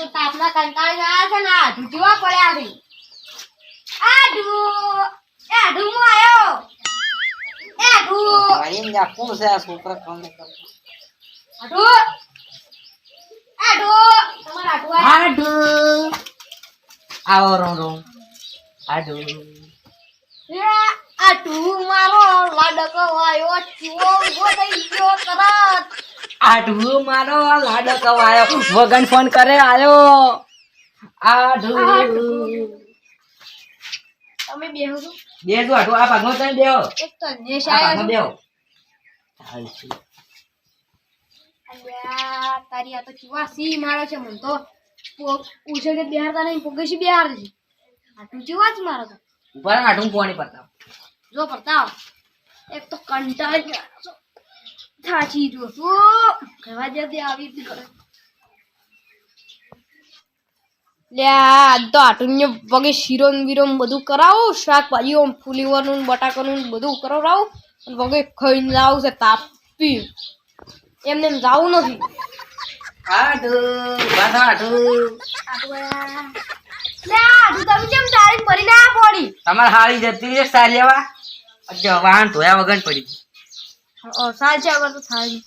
તો તાપના કંટાળી ગયા છે ને આઢું જોવા પડ્યા છે આઢું એ આઢું હું આવ્યો એ આઢું ભાઈ જા કોણ છે આ છોકરા કોણ ને કરતો આઢું આઢું તમારા આઢું? આવો રોમ રોમ આઢું આટુ આઢું મારો લાડકો આયો ચીવો ઊભો થઈ ગયો તરત આડુ મારો લાડો કવાયો વગન ફોન કરે આયો. આડુ તમે બેહો છો? બે જો આડુ આ ભાગમાં તને દેવો એક તો નેશ આ દેવો ચાલશે અલ્યા તારી આ તો ચીવા સી મારો છે મન તો પો- ઉછળ કે બિહારતા નહીં પોગેશી બિહાર છે. આટલું ચીવા જ મારો તો. ઉપર આડુ પોણી પતાવ જો પરતાવ એક તો કંટાળી ગયા. છો. થાચી કહેવા જતી આવી રીતે કરે. લ્યા તો આટુને પગે શીરો ને બીરો બધું કરાવો શાકભાજીઓ ને બટાકાનું બધું કરાવડાવું અને પગે ખાઈને લાવું છે તાપી. એમને એમ જાવું નથી. આડુ બાધા આડુ તમે કેમ તારી પડી ના પડી? તમારે હારી જતી છે સારી વાહન ધોયા વગર પડી. હવે તો થાય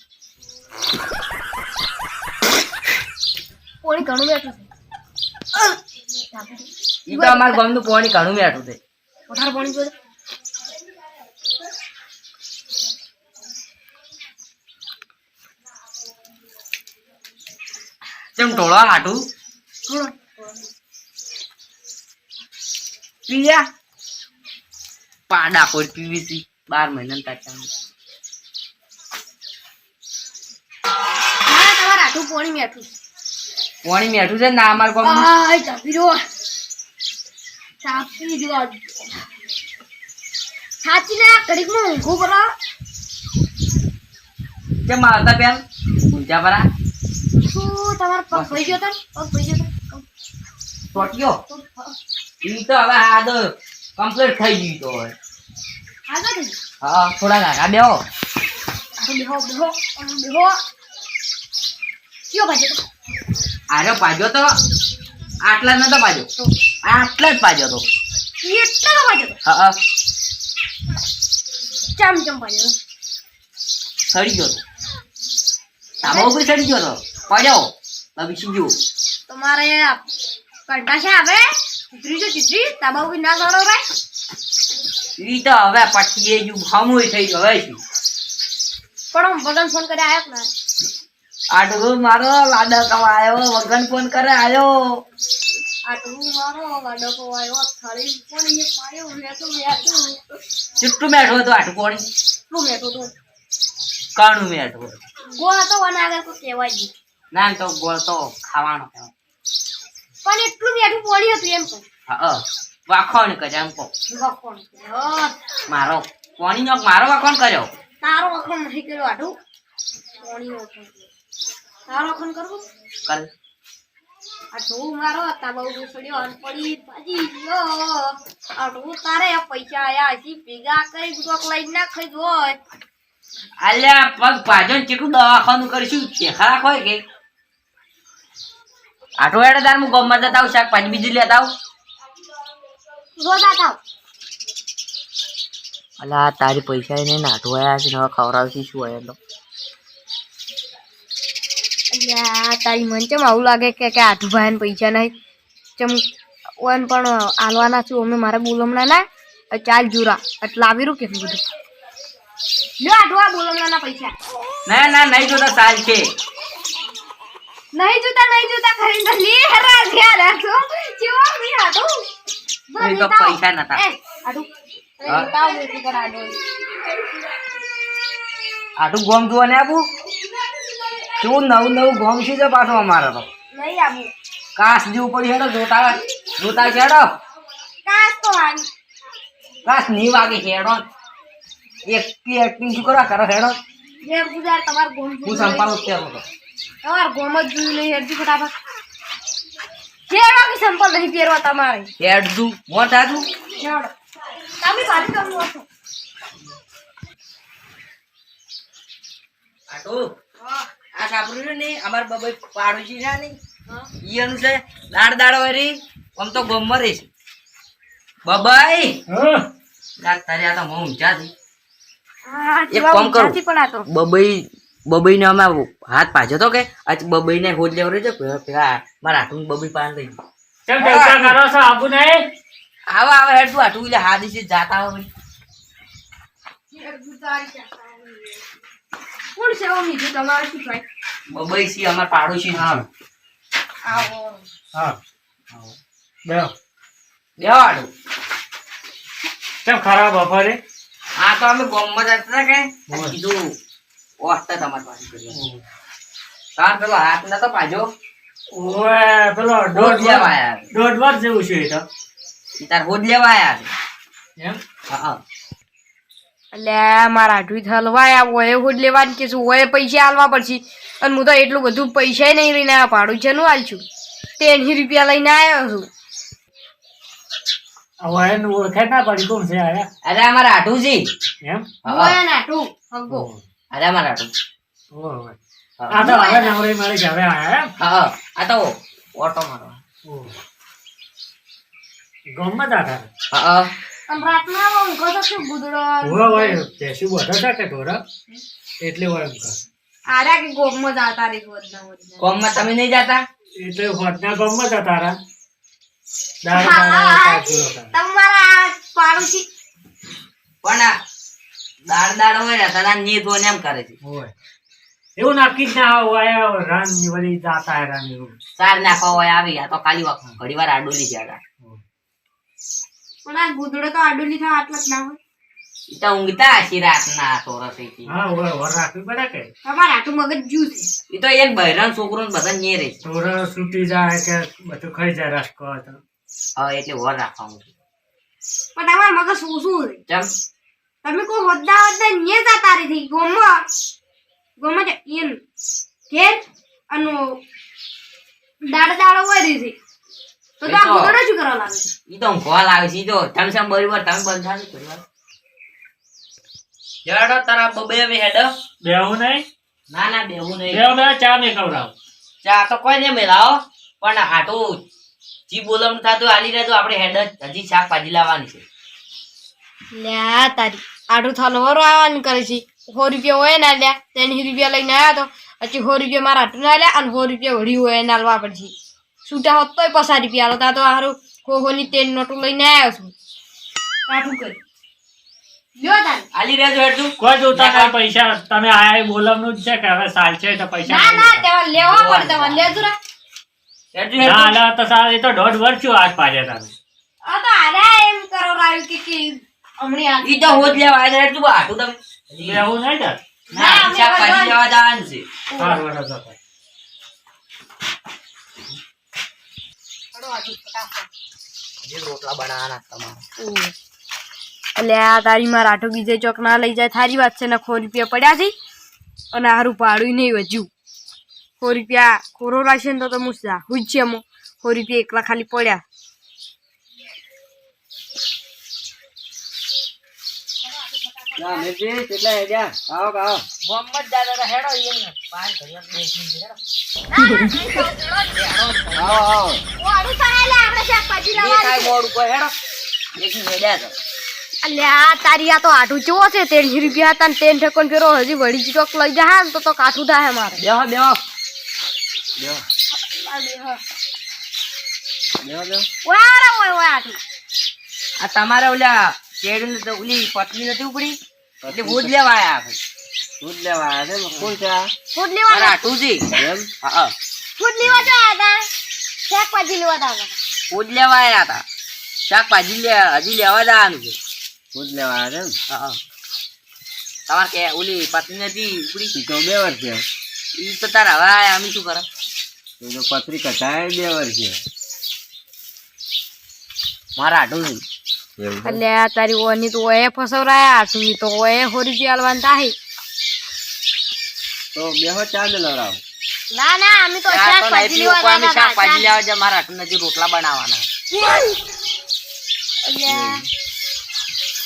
પોણી ઘણું બેઠું છે ઈ તો અમારા ગામનું પોણી ઘણું બેઠું છે પાણી પીવે જેમ ઢોળા હાટું? પીયા? પાડા કોઈ પીવીસી બાર મહિના તાચા આટલું પાણી મેઠું. પોણી મેઠું છે? ના અમાર કોમ આ ચાપી જો ચાપી જો સાચી ના ઘડીકમાં ઊંઘો કરો. કે મારતા પેલ? ઊંચા પરા? શું તમારો પગ ભઈ ગયો તન પગ ભઈ ગયો તને ટોટ્યો ઈ તો હવે આ તો કમ્પ્લીટ થઈ ગઈ તો હવે. હા થોડા નાકા બેહો. બેહો બેહો બેહો. કયો પાજો તો? આર્યો પાજો તો આટલા નતો પાજો આટલા જ પાજો તો. એટલા પાજો તો? હા ચમ ચમ પાજો સડી ગયો તો. તાબો ઉપર સડી ગયો તો. પાજો બાબી તમારે કંટા છે આવે ચિત્રી છે ચિત્રી? તાબા ઉપર ના સડો રે ઈ તો હવે પટીએ ju ભામોય થઈ ગયો હવે શું? પણ હું ભગવાન ફોન કરી આવ્યો ના. આટલું મારો લાડો કવાયો વગન ફોન કરે આવ્યો આટલું મારો વાડો કો આવ્યો થાળી પણ એ પાયો મેઠું ચુટ્ટું બેઠો હતો આટું કોણી. શું મેઠું તું? કાણું બેઠો ગોળ તો વન આગળ કોઈ કહેવાય નહીં ના તો ગોળ તો ખાવાનો પણ એટલું મેઠું પોણી હતું એમ કહું. હા વાખણ કરે એમ વખોણ મારો પોણી નો મારો વાખોણ કર્યો? તારો વાખણ નહીં કર્યો આટલું પોણી નો. તારો વખોણ કરવો? કર. આટલું મારો તાબા બહુ સડ્યો અને પડી. ભાજી ગયો આટલું તારે પૈસા આયા હજી ભેગા કરી કોક લઈ ના ખાઈ હોય. અલ્યા પગ પાજો ને દવા દવાખાનું કરીશું? દેખા રાખો કે? આટો હેડે તાર હું ગમમાં જતા આવું શાકભાજી બીજું લેતા આવું. રોજ આતા અલા તારી પૈસા એને નાઠો આવ્યા છે ને હવે ખવડાવશી શું હોય તો. અલ્યા તારી મન ચમ આવું લાગે કે કે આઠું ભાઈ પૈસા નહીં? ચમ ઓન પણ આલવાના છું અમે મારે બોલમણા ના? ચાલ જુરા એટલે આવી રહ્યું કેટલું બધું? લ્યો આઠું આ પૈસા. ના ના નહીં જોતા ચાલ છે. નહીં જોતા નહીં જોતા ખરીદ લે હેરા ધ્યાન રાખો કેવો નહીં આઠું એ તો પૈસા નતા. તાવ કરાડો ગોમ ને કેવું નવું નવું ગોમ છે પાછો અમારે તો. નહીં કાસ જેવું પડ્યું હેડો જોતા જોતા ચેડો હેડો. કાસ તો આવી કાસની વાગે હેડો. એક એક્ટિંગ શું કરવા કરો હેડો? હું સંપાદક ત્યાં તો. તમાર ગોમ જ જોઈ લઈ હેડજી ફટાફટ. કે સંપલ નહીં પહેરવા તમારે. હેડ દુ મોટા હેડો. તમે પાડી કરવું હા. આ સાંભળ્યું રહ્યું ને અમાર બબાઈ પાડોશી છે નહીં ઈ છે દાડ દાડ વરી આમ તો ગોમમાં રહીશ બબાઈ! દાડ તારી આ તો હું ઊંચા થઈ એક કામ કરું. ઊંચાથી પણ આ તો. બબઈ બબઈ ને અમે હાથ પાછો તો કે? આજ બબઈ ને હોજ લેવડે છે? પેલા મારા હાથું બબઈ પાન લઈ. કેમ ટેન્શન કરો છો? આબુ નહીં? આવા આવા હેડ તું હાથું એટલે હાથ છે જાતા હોય. કોણ છે? ઓમી જો તમારે શું થાય? બબઈ સી અમાર પાડોશી છે. આવો. હા. બેહો. બેવાડું કેમ ખરાબ બપોરે આ તો અમે ગોમમાં જતા હતા કે. કીધું ઓસ્તા તમારી પાસે કરી તાર પેલો હાથ નતો પાજો ઓએ પેલો દોઢ લેવા વાર આયા દોઢ વાર જેવું છે એ તો. તાર હોદ લેવાયા એમ? હા હા. એટલે મારા આઠવી આ ઓય હોડ લેવાની કે શું ઓય પૈસા હાલવા પડશે. અને હું તો એટલું બધું પૈસા નહીં લઈને આવ્યો ભાડું છે નું છું ત્રણસી રૂપિયા લઈને આવ્યો છું. હવે ઓળખે ના પડી કોણ છે અરે અમારા હાટુજી એમ? હા, હા. હગો. અરે અમારા હાટુ આ તો હવે નવરી મળી કે હવે હા હા. આ તો ઓટો મારવા. ઓહ. ગામમાં હા હા. અને રાતના ઊંઘો તો શું ગુદડો ઓવે હોય પેસી બધો છે ઢોરા એટલે હોય એમ કર આર્યા કે ગોમમાં જાતા રે ગોદના ગોદના. તમે નહીં જાતા? એટલે હોટના ગામમાં જ તારા. દાળ દાળ હા, હતા. તમારા પાડોશી પણ દાડ દાડ હોય ને તારા એમ કરે છે. એવું નક્કી જ ના હોય રાન વળી જાતા રાન એવું ચાર નાખવા હોય આવી આ તો ખાલી વખત ઘડી વાર આડોલી ગયા પણ આ ગુદડો તો આડોલી થા આટલા જ ના હોય. તો ઊંઘતા હશી રાતના તોરસેથી હા ઓય વર રાખવી પડે કે? તમારા આટલું મગજ જુ છે. ઈ તો એક બહેરાન છોકરો બધા nye રહે. છે છૂટી જાય કે બધું ખાઈ જાય રસકો તો હવે એટલે વર રાખવાનું પણ તમારા મગજ શું શું છે ચમ? તમે કોઈ હોદ્દા હોદ્દા nye જતા રહી ગોમમાં ગોમમાં જ ઈન ઘેર અને દાડ દાડો હોય રહી તો તો શું કરવા લાગે છે? ઈ તો ઊંઘવા લાવે છે તો તમે સમ બરોબર તમે બંધા નહીં થોડી વાર જડો તારા બબે વે હેડો. બેવું નહીં? ના ના બેવું નહીં. બેવું નહીં ચા મેં કવરાવ ચા તો કોઈ ને મેલાવો પણ આટું જી બોલમ થતું આલી રહેજો આપણે હેડ હજી શાક શાકભાજી લાવવાની છે. લ્યા તારી આટું થાલો વરો આવવાનું કરે છે. સો રૂપિયા હોય ના લ્યા ત્રણ રૂપિયા લઈને આવ્યા તો પછી સો રૂપિયા મારા આટલું ના લ્યા અને સો રૂપિયા વળી હોય એને આલવા પડશે. છૂટા હોત તોય પચાસ રૂપિયા આલો. તા તો હારું હો હો ની તેલ નોટું લઈને આવ્યો છું. કાઠું કરી. લ્યો તારી. હાલી રહેજો હેડતું કોઈ જોતા નહીં પૈસા. તમે આયા એ બોલવાનું જ છે કે હવે સાલ છે તો પૈસા ના ના જોતા. લેવા પડે તમારે લેજો રા. હેડજો ના હેડતું તો સારું એ તો દોઢ વર્ષ આજ પાડે તમે આ તો આરે એમ કરો રાયું કે કે હમણાં ઈ તો હોજ લેવા તમે નહીં તાર. ના લેવા છે. હેડો તો પછી. હજી રોટલા બનાવવાના તમારે. એટલે આ તારી મારા રાઠો બીજે ચોક ના લઈ જાય. થારી વાત છે ને ખો રૂપિયા પડ્યા છે. અને હારું પાડું નહીં વધ્યું ખો રૂપિયા કોરો રાખશે ને તો મુસા હું છે અમુક ખો રૂપિયા એકલા ખાલી પડ્યા. મોહમ્મદ દાદા હેડો એમને. પાંચ ઘડીવાર બેસી હેડો. બે કાંઈ મોડું કોઈ હેડો. બેસીને હેડ્યા તો. અલ્યા તારી આ તો આઠું ચેવો છે તેરસી રૂપિયા હતા ને તેન ઠેકોન ફેરો હજી વળી ચોક લઈ જા ને તો તો કાઠું થાય મારે બેહો બેહો બેહો બેહો બેહો વારા હોય હોય આઠું આ તમારે ઓલા કેળું તો ઓલી પતલી નથી ઉપડી એટલે ભૂજ લેવા આયા આપણે. દૂધ લેવા આવ્યા છે કોણ છે આ? ફૂટ લેવા મારા હાટુજી. એમ? હા, હા. ફૂટ લેવા આવ્યા હતા. શાકભાજી લેવા આવ્યા ફૂડ લેવા આવ્યા હતા. શાકભાજી લે હજી લેવા જવાનું છે. ફૂડ લેવા આવ્યા છે હા, હા. તમારે કે ઓલી પત્ની નથી ઉપડી? તો બે વર્ષ છે. એ તો તારા હવે આયા અમે શું કરે? એ તો પથરી કટાય બે વર્ષ છે. મારા હાટુજી. એટલે તારી ઓની તો ઓએ ફસવરાયા આઠું તો ઓએ હોરી આલવાન થાય તો બેહો ચા મેળવરાવો ના ના અમે તો ચા તો નહીં લેવા પીવો, અમે ચા હતા. લેવા જાય મારા નજી રોટલા બનાવવાના.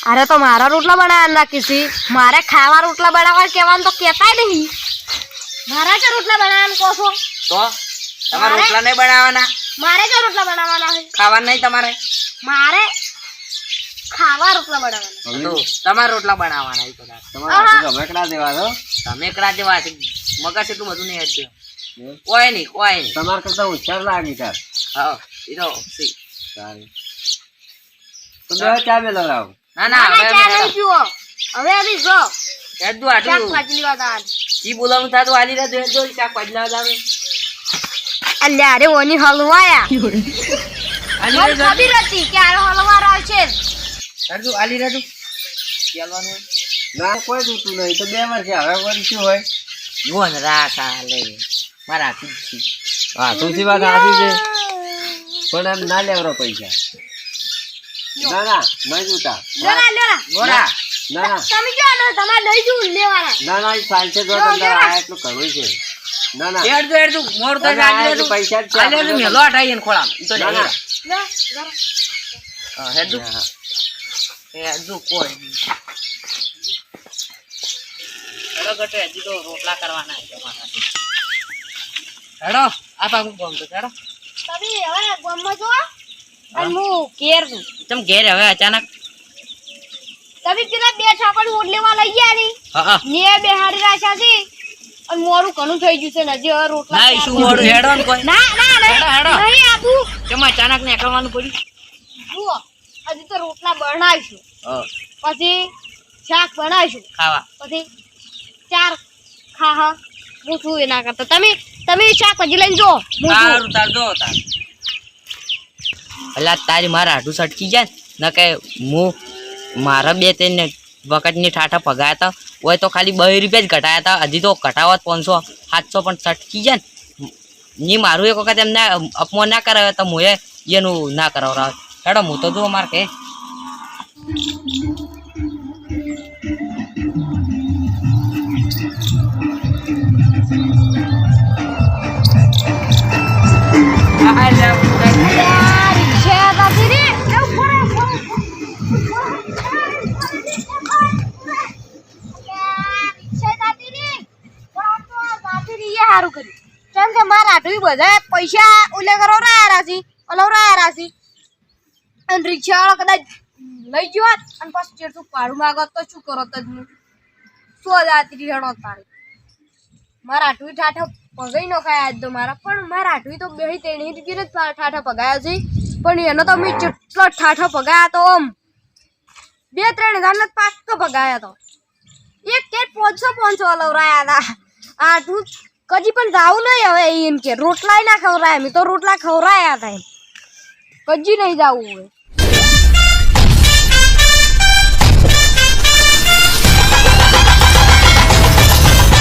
અરે તો મારા રોટલા બનાવવા નાખી મારે ખાવા રોટલા બનાવવા કહેવાનું તો કહેતાય નહીં. મારા કે રોટલા બનાવવાનું કહો છો? તો? તમારે રોટલા નહીં બનાવવાના? મારે કે રોટલા બનાવવાના ખાવા ખાવાના નહીં તમારે? મારે ખાવા રોટલા બનાવવાના. તમારે રોટલા બનાવવાના તમારે હાથું દેવા દો તમે એકલા જેવા છે. મગજ એટલું બધું નહીં હતું કોઈ નહીં કોઈ નહીં. તમારે કરતા હોશિયાર લાગી તાર. હા એ તો સી. સારું તો બે ચા બે લગાવ ના ના હવે ચા નહીં પીવો હવે આવી જો હેડું આટલું. ભાજી લેવા તા કી બોલાવું થતું આલી રે દે શાક ભાજી લાવતા અમે અલ્યા અરે ઓની હલવાયા. રહેતું ખબર હતી કે હલવા હલવાર આવશે. હેડું આલી રાજુ ચાલવાનું હોય. ના કોઈ તૂતું નહીં. તો બે વર્ષે હવે વળી શું હોય? જુઓ ને રા ચાલે મારા તુલસી. હા તુલસી વાત સાચી છે. પણ એમ ના લેવરો પૈસા. ના ના નહીં જોતા. જરા લેરા ગોરા ના ના. તમે જો આનો તમારે લઈ લેવાના. ના ના એ ચાલશે જો જો, તમને આ એટલું ઘણું છે. ના ના. હેડજો હેડજો. મોર તો આલી પૈસા જ છે આલી મેલો તો લે ના. લે, હેડજો હા. હેડજો કોઈ નહીં. હેડો ગટે હજી તો રોટલા કરવાના છે તમારા હાથે. હેડો આ પાકું કામ તો હેડો. તમે હવે ગામમાં જો અને હું ઘેર છું. ચમ ઘેર? હવે અચાનક? તમે પેલા બે ઠાકોર ઓટલેવા લઈ ગયા ની ને બે હારી રાખ્યા છે. અને મોડું ઘણું થઈ ગયું છે ને હજી હવે રોટલા ના શું મોડું? હેડો ને કોઈ. ના ના હેડો, હેડો. નહીં આપું. ચમ અચાનક નીકળવાનું પડ્યું? જુઓ. હજી તો રોટલા બનાવીશું. પછી શાક બનાવીશું. ખાવા. પછી ચાર ખાહા હું છું એના કરતા. તમે તમે શાક પછી લઈને જો સારું તાર જો તાર. એટલે તારી મારા હાડું સટકી જાય ને? કે હું મારા બે ત્રણ વખતની ઠાઠા પગાયા હતા હોય તો ખાલી બે રૂપિયા જ ઘટાયા હતા હજી તો ઘટાવત પાંચસો સાતસો પણ સટકી જાય ને? મારું એક વખત એમને અપમાન ના કરાવે તો હું એનું ના કરાવરાવ. હેડો, હું તો જુઓ મારે કે સારું કર્યું. કેમ કે મારા આટલી બધા પૈસા ઉલ્લેખ કરો રાયા રાશી ઓલો રાશી અને રિક્ષા વાળો કદાચ લઈ ગયો અને પછી જેટલું ભાડું માગો તો શું કરો તો હું? શું જાતી રહી હેડો તારી. મારા આટવી ઠાઠા પગાઈ નો ખાયા આજ તો મારા. પણ મારા આટવી તો બે તેણી રીતે જ ઠાઠા પગાયા છે? પણ એનો તો મેં જેટલો ઠાઠો પગાયા તો આમ બે ત્રણ હજાર જ પાક તો પગાયા તો. એક કે પાંચસો પાંચસો લવરાયા હતા. આટલું કદી પણ જાવું નહીં હવે એમ કે રોટલાય ના ખવરાય. મેં તો રોટલા ખવરાયા હતા કજી નહીં જાવું હવે.